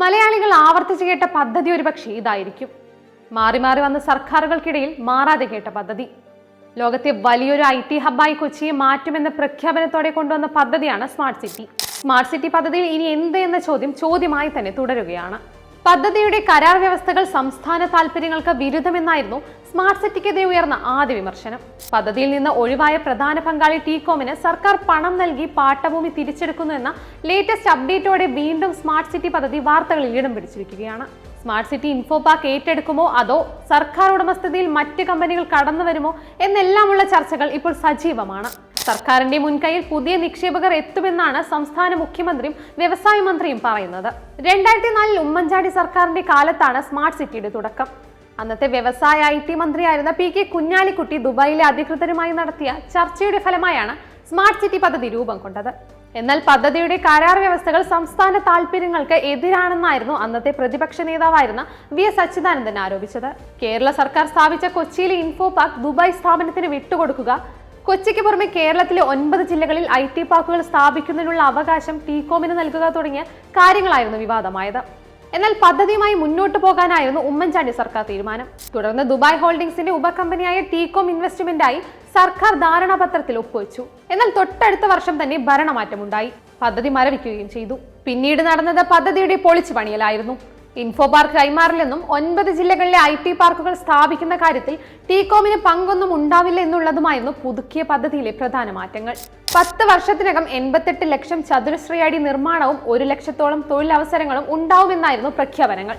മലയാളികൾ ആവർത്തിച്ച് കേട്ട പദ്ധതി ഒരുപക്ഷെ ഇതായിരിക്കും. മാറി മാറി വന്ന സർക്കാരുകൾക്കിടയിൽ മാറാതെ കേട്ട പദ്ധതി. ലോകത്തെ വലിയൊരു ഐ ടി ഹബ്ബായി കൊച്ചിയെ മാറ്റുമെന്ന പ്രഖ്യാപനത്തോടെ കൊണ്ടുവന്ന പദ്ധതിയാണ് സ്മാർട്ട് സിറ്റി. സ്മാർട്ട് സിറ്റി പദ്ധതിയിൽ ഇനി എന്ത് എന്ന ചോദ്യം ചോദ്യമായി തന്നെ തുടരുകയാണ്. പദ്ധതിയുടെ കരാർ വ്യവസ്ഥകൾ സംസ്ഥാന താൽപര്യങ്ങൾക്ക് വിരുദ്ധമെന്നായിരുന്നു സ്മാർട്ട് സിറ്റിക്കെതിരെ ഉയർന്ന ആദ്യ വിമർശനം. പദ്ധതിയിൽ നിന്ന് ഒഴിവായ പ്രധാന പങ്കാളി ടീകോമിന് സർക്കാർ പണം നൽകി പാട്ടഭൂമി തിരിച്ചെടുക്കുന്നു എന്ന ലേറ്റസ്റ്റ് അപ്ഡേറ്റോടെ വീണ്ടും സ്മാർട്ട് സിറ്റി പദ്ധതി വാർത്തകളിൽ ഇടം പിടിച്ചിരിക്കുകയാണ്. സ്മാർട്ട് സിറ്റി ഇൻഫോ പാർക്ക് ഏറ്റെടുക്കുമോ അതോ സർക്കാർ ഉടമസ്ഥതയിൽ മറ്റ് കമ്പനികൾ കടന്നു വരുമോ എന്നെല്ലാമുള്ള ചർച്ചകൾ ഇപ്പോൾ സജീവമാണ്. സർക്കാരിന്റെ മുൻകൈയിൽ പുതിയ നിക്ഷേപകർ എത്തുമെന്നാണ് സംസ്ഥാന മുഖ്യമന്ത്രിയും വ്യവസായ മന്ത്രിയും പറയുന്നത്. രണ്ടായിരത്തി നാലിൽ ഉമ്മൻചാണ്ടി സർക്കാരിന്റെ കാലത്താണ് സ്മാർട്ട് സിറ്റിയുടെ തുടക്കം. അന്നത്തെ വ്യവസായ ഐ ടി മന്ത്രിയായിരുന്ന പി കെ കുഞ്ഞാലിക്കുട്ടി ദുബായിലെ അധികൃതരുമായി നടത്തിയ ചർച്ചയുടെ ഫലമായാണ് സ്മാർട്ട് സിറ്റി പദ്ധതി രൂപം കൊണ്ടത്. എന്നാൽ പദ്ധതിയുടെ കരാർ വ്യവസ്ഥകൾ സംസ്ഥാന താൽപര്യങ്ങൾക്ക് എതിരാണെന്നായിരുന്നു അന്നത്തെ പ്രതിപക്ഷ നേതാവായിരുന്ന വി എസ് അച്യുതാനന്ദൻ ആരോപിച്ചത്. കേരള സർക്കാർ സ്ഥാപിച്ച കൊച്ചിയിലെ ഇൻഫോ പാർക്ക് ദുബായ് സ്ഥാപനത്തിന് വിട്ടുകൊടുക്കുക കൊച്ചിക്ക് പുറമെ കേരളത്തിലെ ഒൻപത് ജില്ലകളിൽ ഐ ടി പാർക്കുകൾ സ്ഥാപിക്കുന്നതിനുള്ള അവകാശം ടീകോമിന് നൽകുക തുടങ്ങിയ കാര്യങ്ങളായിരുന്നു വിവാദമായത്. എന്നാൽ പദ്ധതിയുമായി മുന്നോട്ട് പോകാനായിരുന്നു ഉമ്മൻചാണ്ടി സർക്കാർ തീരുമാനം. തുടർന്ന് ദുബായ് ഹോൾഡിംഗ്സിന്റെ ഉപകമ്പനിയായ ടീകോം ഇൻവെസ്റ്റ്മെന്റായി സർക്കാർ ധാരണാപത്രത്തിൽ ഒപ്പുവെച്ചു. എന്നാൽ തൊട്ടടുത്ത വർഷം തന്നെ ഭരണമാറ്റമുണ്ടായി. പദ്ധതി മരവിക്കുകയും ചെയ്തു. പിന്നീട് നടന്നത് പദ്ധതിയുടെ പൊളിച്ചു പണിയലായിരുന്നു. ഇൻഫോ പാർക്ക് കൈമാറില്ലെന്നും ഒൻപത് ജില്ലകളിലെ ഐ ടി പാർക്കുകൾ സ്ഥാപിക്കുന്ന കാര്യത്തിൽ ടീകോമിന് പങ്കൊന്നും ഉണ്ടാവില്ല എന്നുള്ളതുമായിരുന്നു പുതുക്കിയ പദ്ധതിയിലെ പ്രധാന മാറ്റങ്ങൾ. പത്ത് വർഷത്തിനകം എൺപത്തെട്ട് ലക്ഷം ചതുരശ്ര അടി നിർമ്മാണവും ഒരു ലക്ഷത്തോളം തൊഴിലവസരങ്ങളും ഉണ്ടാവുമെന്നായിരുന്നു പ്രഖ്യാപനങ്ങൾ.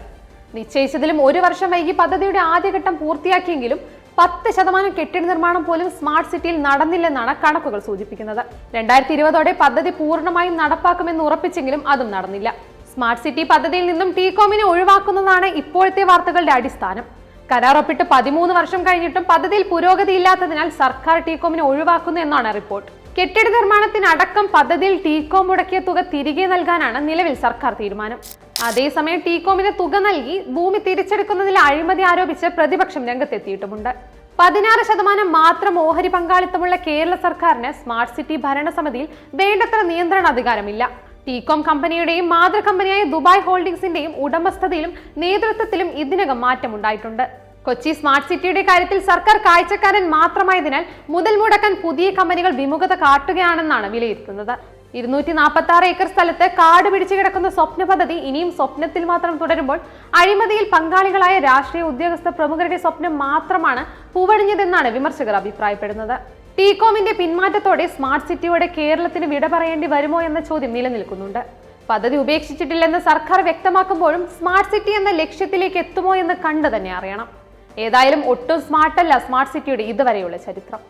നിശ്ചയിച്ചതിലും ഒരു വർഷം വൈകി പദ്ധതിയുടെ ആദ്യഘട്ടം പൂർത്തിയാക്കിയെങ്കിലും പത്ത് ശതമാനം കെട്ടിട നിർമ്മാണം പോലും സ്മാർട്ട് സിറ്റിയിൽ നടന്നില്ലെന്നാണ് കണക്കുകൾ സൂചിപ്പിക്കുന്നത്. രണ്ടായിരത്തി ഇരുപതോടെ പദ്ധതി പൂർണമായും നടപ്പാക്കുമെന്ന് ഉറപ്പിച്ചെങ്കിലും അതും നടന്നില്ല. സ്മാർട്ട് സിറ്റി പദ്ധതിയിൽ നിന്നും ടീകോമിനെ ഒഴിവാക്കുന്നതാണ് ഇപ്പോഴത്തെ വാർത്തകളുടെ അടിസ്ഥാനം. കരാർ ഒപ്പിട്ട് പതിമൂന്ന് വർഷം കഴിഞ്ഞിട്ടും പദ്ധതിയിൽ പുരോഗതി ഇല്ലാത്തതിനാൽ സർക്കാർ ടീകോമിനെ ഒഴിവാക്കുന്നു എന്നാണ് റിപ്പോർട്ട്. കെട്ടിട നിർമ്മാണത്തിനടക്കം പദ്ധതിയിൽ ടീകോം മുടക്കിയ തുക തിരികെ നൽകാനാണ് നിലവിൽ സർക്കാർ തീരുമാനം. അതേസമയം ടീകോമിന് തുക നൽകി ഭൂമി തിരിച്ചെടുക്കുന്നതിൽ അഴിമതി ആരോപിച്ച് പ്രതിപക്ഷം രംഗത്തെത്തിയിട്ടുമുണ്ട്. പതിനാറ് ശതമാനം മാത്രം ഓഹരി പങ്കാളിത്തമുള്ള കേരള സർക്കാരിന് സ്മാർട്ട് സിറ്റി ഭരണസമിതിയിൽ വേണ്ടത്ര നിയന്ത്രണ അധികാരമില്ല ടീകോം കമ്പനിയുടെയും മാതൃ കമ്പനിയായ ദുബായ് ഹോൾഡിംഗ്സിന്റെയും ഉടമസ്ഥതയിലും നേതൃത്വത്തിലും ഇതിനകം മാറ്റമുണ്ടായിട്ടുണ്ട്. കൊച്ചി സ്മാർട്ട് സിറ്റിയുടെ കാര്യത്തിൽ സർക്കാർ കാഴ്ചക്കാരൻ മാത്രമായതിനാൽ മുതൽ മുടക്കാൻ പുതിയ കമ്പനികൾ വിമുഖത കാട്ടുകയാണെന്നാണ് വിലയിരുത്തുന്നത്. ഇരുന്നൂറ്റി നാൽപ്പത്തി ആറ് ഏക്കർ സ്ഥലത്ത് കാട് പിടിച്ചു കിടക്കുന്ന സ്വപ്ന പദ്ധതി ഇനിയും സ്വപ്നത്തിൽ മാത്രം തുടരുമ്പോൾ അഴിമതിയിൽ പങ്കാളികളായ രാഷ്ട്രീയ ഉദ്യോഗസ്ഥ പ്രമുഖരുടെ സ്വപ്നം മാത്രമാണ് പൂവണിഞ്ഞതെന്നാണ് വിമർശകർ അഭിപ്രായപ്പെടുന്നത്. ടീകോമിന്റെ പിന്മാറ്റത്തോടെ സ്മാർട്ട് സിറ്റിയോടെ കേരളത്തിന് വിട പറയേണ്ടി വരുമോ എന്ന ചോദ്യം നിലനിൽക്കുന്നുണ്ട്. പദ്ധതി ഉപേക്ഷിച്ചിട്ടില്ലെന്ന് സർക്കാർ വ്യക്തമാക്കുമ്പോഴും സ്മാർട്ട് സിറ്റി എന്ന ലക്ഷ്യത്തിലേക്ക് എത്തുമോ എന്ന് കണ്ടു തന്നെ അറിയണം. ഏതായാലും ഒട്ടും സ്മാർട്ടല്ല സ്മാർട്ട് സിറ്റിയുടെ ഇതുവരെയുള്ള ചരിത്രം.